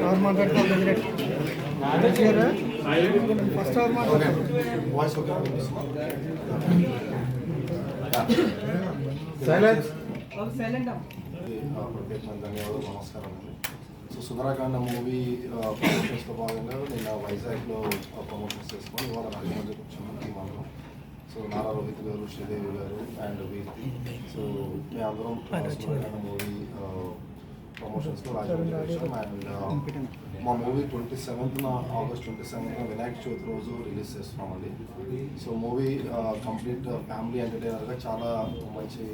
ಅವ್ರು ಮಾತಾಡ್ತಾ ಫಸ್ಟ್ ಅವ್ರು ಮಾತಾಡ್ತಾರೆ ಸೈಲೆಂಟ್ ಸೈಲೆಂಟ್ ప్రత్యేకమైన ధన్యవాదాలు నమస్కారం అండి సో సుందరాకాండ మూవీ ప్రమోషన్స్లో భాగంగా నేను వైజాగ్లో ప్రమోషన్స్ చేసుకొని ఇవాళ రాజమండ్రి కూర్చున్నాను టీం సో నారా రోహిత్ గారు శ్రీదేవి గారు అండ్ వీరికి సో మేము అందరం మూవీ వచ్చాం అండ్ మా మూవీ ట్వంటీ సెవెంత్న ఆగస్ట్ ట్వంటీ సెవెంత్న వినాయక చవితి రోజు రిలీజ్ చేస్తున్నామండి. సో మూవీ కంప్లీట్ ఫ్యామిలీ ఎంటర్టైనర్గా చాలా మంచి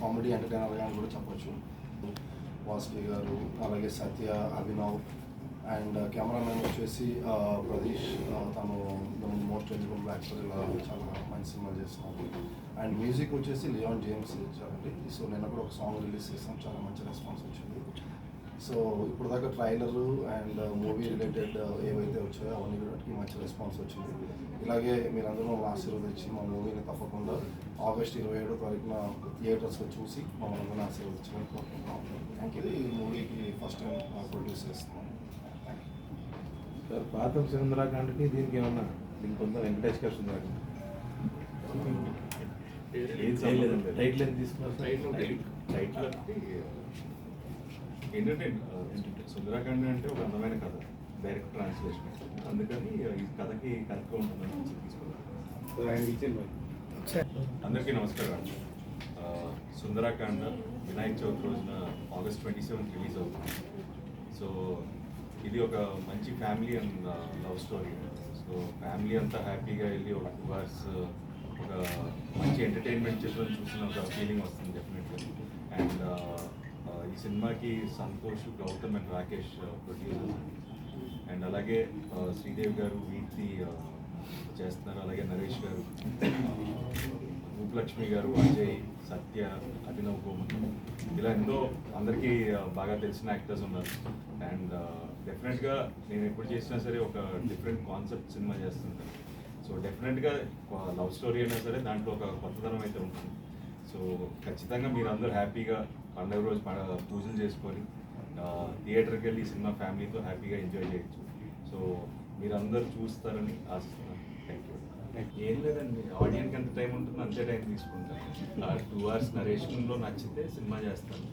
కామెడీ ఎంటర్టైనర్గా అని కూడా చెప్పొచ్చు. వాసుకి గారు అలాగే సత్య అభినవ్ అండ్ కెమెరామెన్ వచ్చేసి ప్రదీష్ తను మోస్ట్ ఎలిజిబుల్ యాక్టర్ ఇలా చాలా మంచి సినిమా చేస్తున్నారు. అండ్ మ్యూజిక్ వచ్చేసి లియాన్ జేమ్స్ ఇచ్చారండి. సో నేను కూడా ఒక సాంగ్ రిలీజ్ చేసాం. చాలా మంచి రెస్పాన్స్ వచ్చింది. సో ఇప్పుడు దాకా ట్రైలర్ అండ్ మూవీ రిలేటెడ్ ఏవైతే వచ్చాయో అవన్నీ కూడా మంచి రెస్పాన్స్ వచ్చింది. ఇలాగే మీరందరూ మమ్మల్ని ఆశీర్వదించి మా మూవీని తప్పకుండా ఆగస్ట్ ఇరవై ఏడో తారీఖున థియేటర్స్లో చూసి మమ్మల్ని అందరినీ ఆశీర్వదించమని కోరుకుంటున్నాం. థ్యాంక్ యూ ఈ మూవీకి ఫస్ట్ టైం ప్రొడ్యూస్ చేస్తున్నాం. పాత సుందరాకాండకి దీనికి ఏమన్నా దీనికి ఉందా వెంకటేష్ గారు సుందరాకాండ టైటిల్ తీసుకున్నారు? టైటిల్ ఏంటంటే సుందరాకాండ అంటే ఒక అందమైన కథ డైరెక్ట్ ట్రాన్స్లేషన్ అందుకని ఈ కథకి కరెక్ట్గా ఉంటుందని తీసుకున్నాను. అందరికీ నమస్కారం. ఆ, సుందరాకాండ వినాయక చవితి రోజున ఆగస్ట్ ట్వంటీ సెవెంత్ రిలీజ్ అవుతుంది. సో ఇది ఒక మంచి family and love story. So family అంతా హ్యాపీగా వెళ్ళి ఒక టూ అవర్స్ ఒక మంచి ఎంటర్టైన్మెంట్ చిత్రం చూసిన ఒక ఫీలింగ్ వస్తుంది డెఫినెట్గా. అండ్ సినిమాకి Santosh Gautam and Rakesh uh, producers and అలాగే uh, శ్రీదేవి గారు వీటి uh, చేస్తున్నారు. అలాగే నరేష్ గారు రూపలక్ష్మి గారు అజయ్ సత్య అభినవ్ గోమన్ ఇలా ఎంతో అందరికీ బాగా తెలిసిన యాక్టర్స్ ఉన్నారు. అండ్ డెఫినెట్గా నేను ఎప్పుడు చేసినా సరే ఒక డిఫరెంట్ కాన్సెప్ట్ సినిమా చేస్తుంటాను సో డెఫినెట్గా లవ్ స్టోరీ అయినా సరే దాంట్లో ఒక కొత్తదనం అయితే ఉంటుంది. సో ఖచ్చితంగా మీరు అందరూ హ్యాపీగా పండుగ రోజు పూజలు చేసుకొని థియేటర్కి వెళ్ళి సినిమా ఫ్యామిలీతో హ్యాపీగా ఎంజాయ్ చేయొచ్చు. సో మీరు అందరూ చూస్తారని ఆశిస్తున్నాను. థ్యాంక్ యూ ఏం లేదండి ఆడియన్కి ఎంత టైం ఉంటుందో అంతే టైం తీసుకుంటాను. టూ అవర్స్ నరేషన్లో నచ్చితే సినిమా చేస్తాను.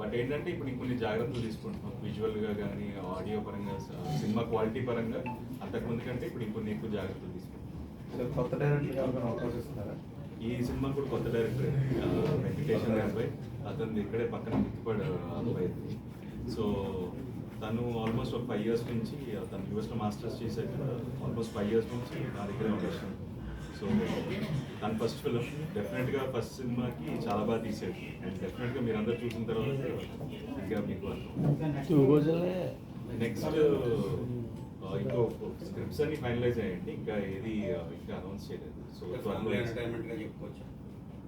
బట్ ఏంటంటే ఇప్పుడు కొన్ని జాగ్రత్తలు తీసుకుంటున్నాం. విజువల్గా కానీ ఆడియో పరంగా సినిమా క్వాలిటీ పరంగా అంతకుముందు కంటే ఇప్పుడు ఇంకొన్ని ఎక్కువ జాగ్రత్తలు తీసుకుంటున్నాం. సార్ కొత్త డైరెక్టర్ అవకాశం ఇస్తున్నారా? ఈ సినిమా కూడా కొత్త డైరెక్టర్ వెంకటేష్ అనే అబ్బాయి. అతను ఇక్కడే పక్కన గుర్తుపడ అబ్బాయి సో తను ఆల్మోస్ట్ ఒక ఫైవ్ ఇయర్స్ నుంచి తను యూఎస్లో మాస్టర్స్ చేశాక ఆల్మోస్ట్ ఫైవ్ ఇయర్స్ నుంచి నా దగ్గరే ఉంటాడు సో తన ఫస్ట్ ఫిలిం డెఫినెట్గా ఫస్ట్ సినిమాకి చాలా బాగా తీసాడు అండ్ డెఫినెట్గా మీరు అందరు చూసిన తర్వాత ఇంకా మీకు నెక్స్ట్ ఇంకో స్క్రిప్ట్స్ అన్ని ఫైనలైజ్ అయ్యండి. ఇంకా ఏది ఇంకా అనౌన్స్ చేయలేదు. సో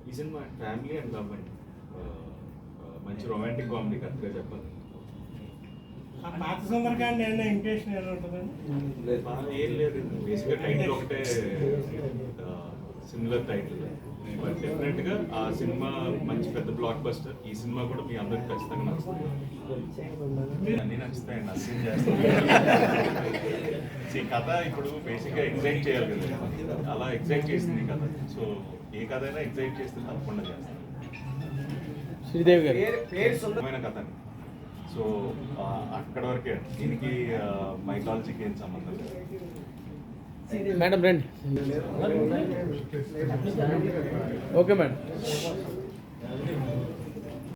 ఈ సినిమా ఫ్యామిలీ అండ్. లవ్ అండి మంచి రొమాంటిక్ కామెడీ కరెక్ట్గా చెప్పాలి. ఆ పాత సుందరకాండ ఏమైనా ఉంటుందండి ఆ, ఏం లేదు. బేసిక్గా టైటిల్ ఒకటే సిమిలర్ టైటిల్ బట్ డెఫినెట్గా ఆ సినిమా మంచి పెద్ద బ్లాక్ బస్టర్ ఈ సినిమా కూడా మీ అందరికి ఖచ్చితంగా నచ్చుతుంది. అన్నీ నచ్చుతాయండి అసలు చేస్తాను ఈ కథ ఇప్పుడు బేసిక్గా ఎగ్జైట్ చేయాలి కదా. అలా ఎగ్జైట్ చేసింది ఈ కథ. సో ఏ కథ అయినా ఎగ్జైట్ చేస్తే తప్పకుండా చేస్తాను. శ్రీదేవి గారు. పేరు కథ సో అక్కడ వరకే దీనికి మైథాలజీకి ఏం సంబంధం లేదు. మేడం రండి. Okay madam.